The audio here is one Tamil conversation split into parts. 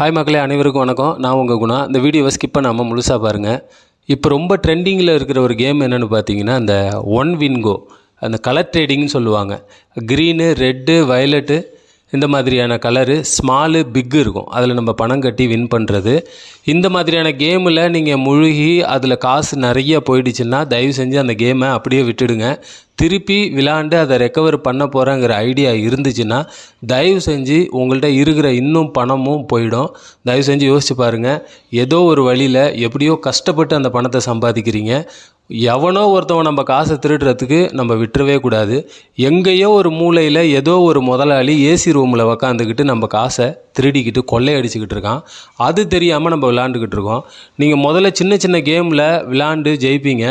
ஹாய் மக்களே அனைவருக்கும் வணக்கம். நான் உங்கள் குணா. இந்த வீடியோவை ஸ்கிப் பண்ணாமல் முழுசாக பாருங்கள் இப்போ ரொம்ப ட்ரெண்டிங்கில் இருக்கிற ஒரு கேம் என்னென்னு பார்த்தீங்கன்னா அந்த ஒன் வின்கோ அந்த கலர் ட்ரேடிங்னு சொல்லுவாங்க. க்ரீனு ரெட்டு வயலட்டு இந்த மாதிரியான கலரு ஸ்மாலு பிக்கு இருக்கும். அதில் நம்ம பணம் கட்டி வின் பண்ணுறது இந்த மாதிரியான கேமில் நீங்கள் முழுகி அதில் காசு நிறைய போயிடுச்சுன்னா தயவு செஞ்சு அந்த கேமை அப்படியே விட்டுடுங்க. திருப்பி விளாண்டு அதை ரெக்கவர் பண்ண போகிறேங்கிற ஐடியா இருந்துச்சுன்னா தயவு செஞ்சு உங்கள்கிட்ட இருக்கிற இன்னும் பணமும் போயிடும். தயவு செஞ்சு யோசிச்சு பாருங்கள் ஏதோ ஒரு வழியில் எப்படியோ கஷ்டப்பட்டு அந்த பணத்தை சம்பாதிக்கிறீங்க. எவனோ ஒருத்தவன் நம்ம காசை திருடுறதுக்கு நம்ம விட்டுறவே கூடாது. எங்கேயோ ஒரு மூலையில் ஏதோ ஒரு முதலாளி ஏசி ரூமில் உக்காந்துக்கிட்டு நம்ம காசை திருடிக்கிட்டு கொள்ளையடிச்சிக்கிட்டு இருக்கான். அது தெரியாமல் நம்ம விளாண்டுக்கிட்டு இருக்கோம். நீங்கள் முதல்ல சின்ன சின்ன கேமில் விளாண்டு ஜெயிப்பீங்க.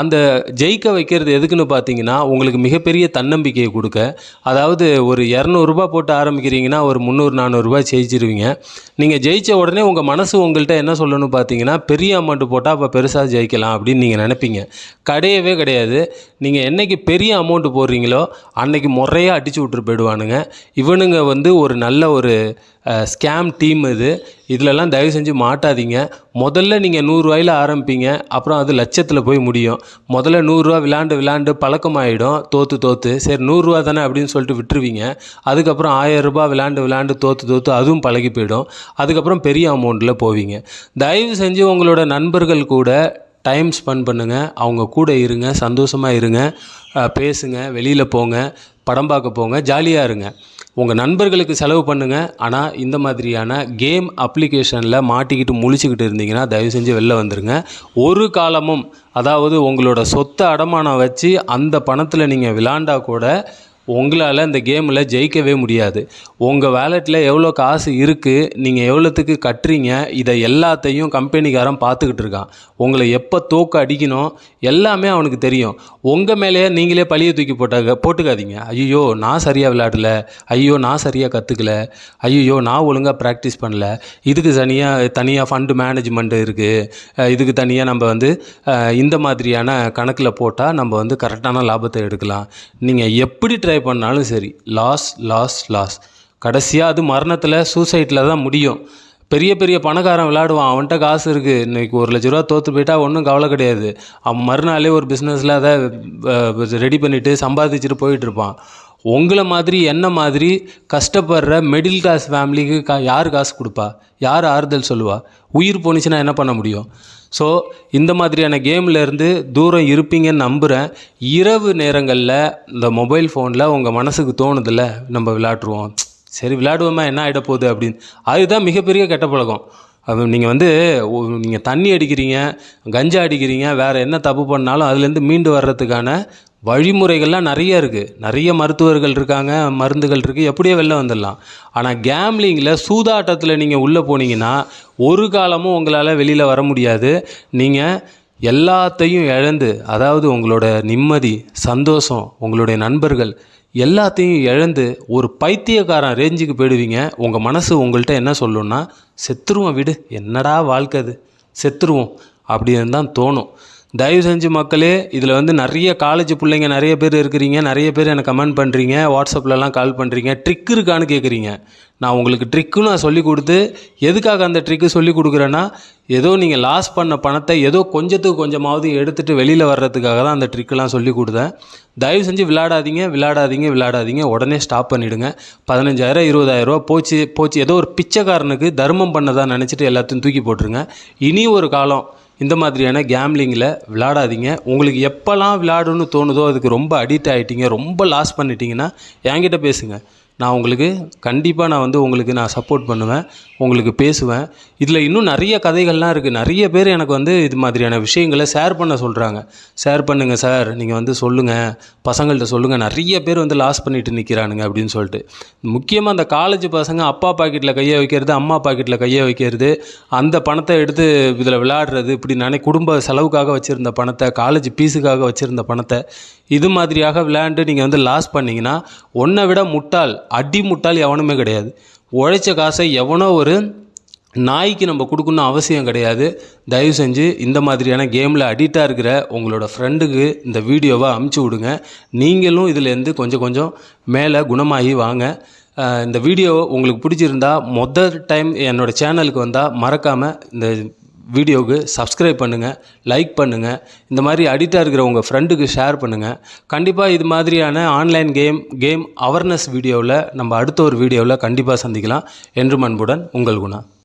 அந்த ஜெயிக்க வைக்கிறது எதுக்குன்னு பார்த்தீங்கன்னா உங்களுக்கு மிகப்பெரிய தன்னம்பிக்கையை கொடுக்க. அதாவது ஒரு இரநூறுபா போட்டு ஆரம்பிக்கிறீங்கன்னா ஒரு முந்நூறு நானூறுரூபா ஜெயிச்சிருவீங்க. நீங்கள் ஜெயித்த உடனே உங்கள் மனசு உங்கள்கிட்ட என்ன சொல்லணும்னு பார்த்தீங்கன்னா பெரிய அமௌண்ட்டு போட்டால் அப்போ பெருசாக ஜெயிக்கலாம் அப்படின்னு நீங்கள் நினைப்பீங்க. கிடையவே கிடையாது. நீங்கள் என்னைக்கு பெரிய அமௌண்ட்டு போடுறீங்களோ அன்னைக்கு முறையாக அடித்து விட்டுட்டு போயிடுவானுங்க. இவனுங்க வந்து ஒரு நல்ல ஒரு ஸ்கேம் டீம் இது. இதிலெல்லாம் தயவு செஞ்சு மாட்டாதீங்க. முதல்ல நீங்கள் நூறுரூவாயில் ஆரம்பிப்பீங்க. அப்புறம் அது லட்சத்தில் போய் முடியும். முதல்ல நூறுரூவா விளாண்டு விளாண்டு பழக்கமாயிடும். தோற்று தோற்று சரி நூறுரூவா தானே அப்படின்னு சொல்லிட்டு விட்டுருவீங்க. அதுக்கப்புறம் ஆயிரம் விளாண்டு விளாண்டு தோற்று தோற்று அதுவும் பழகி போயிடும். அதுக்கப்புறம் பெரிய அமௌண்ட்டில் போவீங்க. தயவு செஞ்சு உங்களோட நண்பர்கள் கூட டைம் ஸ்பெண்ட் பண்ணுங்கள் அவங்க கூட இருங்க. சந்தோஷமாக இருங்க. பேசுங்க. வெளியில் போங்க. படம் பார்க்க போங்க. ஜாலியாக இருங்க. உங்கள் நண்பர்களுக்கு செலவு பண்ணுங்கள் ஆனால் இந்த மாதிரியான கேம் அப்ளிகேஷனில் மாட்டிக்கிட்டு முழிச்சுக்கிட்டு இருந்தீங்கன்னா தயவு செஞ்சு வெளில வந்துடுங்க ஒரு காலமும் அதாவது உங்களோட சொத்தை அடமானம் வச்சு அந்த பணத்தில் நீங்கள் விளாண்டா கூட உங்களால் இந்த கேமில் ஜெயிக்கவே முடியாது. உங்கள் வேலெட்டில் எவ்வளோ காசு இருக்குது நீங்கள் எவ்வளோத்துக்கு கட்டுறீங்க இதை எல்லாத்தையும் கம்பெனிக்காரன் பார்த்துக்கிட்டு இருக்கான். உங்களை எப்போ தோக்க அடிக்கணும் எல்லாமே அவனுக்கு தெரியும். உங்கள் மேலேயே நீங்களே பழியை தூக்கி போட்டாங்க போட்டுக்காதீங்க. ஐயோ நான் சரியாக விளையாடல. ஐயோ நான் சரியாக கற்றுக்கல ஐயோ நான் ஒழுங்காக ப்ராக்டிஸ் பண்ணல. இதுக்கு தனியாக தனியாக ஃபண்டு மேனேஜ்மெண்ட் இருக்குது இதுக்கு தனியாக நம்ம வந்து இந்த மாதிரியான கணக்கில் போட்டால் நம்ம வந்து கரெக்டான லாபத்தை எடுக்கலாம். நீங்கள் எப்படி ட்ரை பண்ணாலும் சரி லாஸ் லாஸ் லாஸ் கடைசியாக அது மரணத்தில் சூசைட்டில் தான் முடியும். பெரிய பெரிய பணக்காரன் விளையாடுவான் அவன்கிட்ட காசு இருக்குது இன்னைக்கு ஒரு லட்ச ரூபா தோற்று போயிட்டா ஒன்றும் கவலை கிடையாது. அவன் மறுநாளே ஒரு பிஸ்னஸில் அதை ரெடி பண்ணிவிட்டு சம்பாதிச்சுட்டு போயிட்டு இருப்பான். உங்களை மாதிரி என்ன மாதிரி கஷ்டப்படுற மிடில் கிளாஸ் ஃபேமிலிக்கு கா யார் காசு கொடுப்பா? யார் ஆறுதல் சொல்லுவா? உயிர் போணுச்சுன்னா என்ன பண்ண முடியும்? ஸோ இந்த மாதிரியான கேம்லேருந்து தூரம் இருப்பீங்கன்னு நம்புகிறேன் இரவு நேரங்களில் இந்த மொபைல் ஃபோனில் உங்கள் மனசுக்கு தோணுதில்ல நம்ம விளையாடுவோம். சரி விளையாடுவோமா? என்ன ஆகிட போகுது அப்படின்னு. அதுதான் மிகப்பெரிய கெட்ட பழக்கம். அது நீங்கள் வந்து நீங்கள் தண்ணி அடிக்கிறீங்க கஞ்சா அடிக்கிறீங்க வேறு என்ன தப்பு பண்ணாலும் அதுலேருந்து மீண்டு வர்றதுக்கான வழிமுறைகள்லாம் நிறைய இருக்குது நிறைய மருத்துவர்கள் இருக்காங்க மருந்துகள் இருக்குது எப்படியோ வெளில வந்துடலாம். ஆனால் கேம்லிங்கில் சூதாட்டத்தில் நீங்கள் உள்ளே போனீங்கன்னா ஒரு காலமும் உங்களால் வெளியில் வர முடியாது. நீங்கள் எல்லாத்தையும் இழந்து அதாவது உங்களோட நிம்மதி சந்தோஷம் உங்களுடைய நண்பர்கள் எல்லாத்தையும் இழந்து ஒரு பைத்தியக்காரன் ரேஞ்சுக்கு போயிடுவீங்க. உங்கள் மனசு உங்கள்கிட்ட என்ன சொல்லுன்னா செத்துருவோம் விடு. என்னடா வாழ்க்கை அது? செத்துருவோம். அப்படின்னு தான் தோணும். தயவு செஞ்சு மக்களே இதில் வந்து நிறைய காலேஜ் பிள்ளைங்க நிறைய பேர் இருக்கிறீங்க நிறைய பேர் எனக்கு கமெண்ட் பண்ணுறீங்க வாட்ஸ்அப்லலாம் கால் பண்ணுறீங்க ட்ரிக் இருக்கான்னு கேட்குறீங்க நான் உங்களுக்கு ட்ரிக்கு நான் சொல்லி கொடுத்து எதுக்காக அந்த ட்ரிக்கு சொல்லி கொடுக்குறேன்னா ஏதோ நீங்கள் லாஸ் பண்ண பணத்தை ஏதோ கொஞ்சத்துக்கு கொஞ்சமாவது எடுத்துகிட்டு வெளியில் வர்றதுக்காக தான் அந்த ட்ரிக்கெலாம் சொல்லி கொடுத்தேன். தயவு செஞ்சு விளையாடாதீங்க விளையாடாதீங்க விளையாடாதீங்க உடனே ஸ்டாப் பண்ணிவிடுங்க பதினஞ்சாயிரம் இருபதாயிரரூவா போச்சு போச்சு. ஏதோ ஒரு பிச்சைக்காரனுக்கு தர்மம் பண்ணதா நினச்சிட்டு எல்லாத்தையும் தூக்கி போட்டுருங்க. இனி ஒரு காலம் இந்த மாதிரியான கேம்லிங்கில் விளாடாதீங்க. உங்களுக்கு எப்போல்லாம் விளையாடணும்னு தோணுதோ அதுக்கு ரொம்ப அடிக்ட் ஆகிட்டீங்க ரொம்ப லாஸ் பண்ணிட்டீங்கன்னா என்கிட்ட பேசுங்கள் நான் உங்களுக்கு கண்டிப்பாக நான் வந்து உங்களுக்கு நான் சப்போர்ட் பண்ணுவேன் உங்களுக்கு பேசுவேன். இதில் இன்னும் நிறைய கதைகள்லாம் இருக்குது நிறைய பேர் எனக்கு வந்து இது மாதிரியான விஷயங்களை ஷேர் பண்ண சொல்கிறாங்க ஷேர் பண்ணுங்கள் சார் நீங்கள் வந்து சொல்லுங்கள் பசங்கள்கிட்ட சொல்லுங்கள் நிறைய பேர் வந்து லாஸ் பண்ணிட்டு நிற்கிறானுங்க அப்படின்னு சொல்லிட்டு. முக்கியமாக அந்த காலேஜ் பசங்க அப்பா பாக்கெட்டில் கையை வைக்கிறது அம்மா பாக்கெட்டில் கையை வைக்கிறது அந்த பணத்தை எடுத்து இதில் விளையாடுறது இப்படி நினை குடும்ப செலவுக்காக வச்சுருந்த பணத்தை காலேஜ் ஃபீஸுக்காக வச்சுருந்த பணத்தை இது மாதிரியாக விளையாண்டு நீங்கள் வந்து லாஸ் பண்ணீங்கன்னா ஒன்றை விட முட்டாள் அடி முட்டாள் எவனுமே கிடையாது. உழைச்ச காசை எவனோ ஒரு நாய்க்கு நம்ம கொடுக்கணும் அவசியம் கிடையாது. தயவு செஞ்சு இந்த மாதிரியான கேமில் அடிக்டாக இருக்கிற உங்களோட ஃப்ரெண்டுக்கு இந்த வீடியோவை அமுச்சு விடுங்க. நீங்களும் இதுலேருந்து கொஞ்சம் கொஞ்சம் மேலே குணமாகி வாங்க. இந்த வீடியோ உங்களுக்கு பிடிச்சிருந்தா மொதல் டைம் என்னோடய சேனலுக்கு வந்தால் மறக்காமல் இந்த வீடியோவுக்கு சப்ஸ்கிரைப் பண்ணுங்கள் லைக் பண்ணுங்கள் இந்த மாதிரி அடிக்டாக இருக்கிற உங்கள் ஃப்ரெண்டுக்கு ஷேர் பண்ணுங்கள் கண்டிப்பாக இது மாதிரியான ஆன்லைன் கேம் கேம் அவர்னஸ் வீடியோவில் நம்ம அடுத்த ஒரு வீடியோவில் கண்டிப்பாக சந்திக்கலாம். என்றும் அன்புடன் உங்கள் குணா.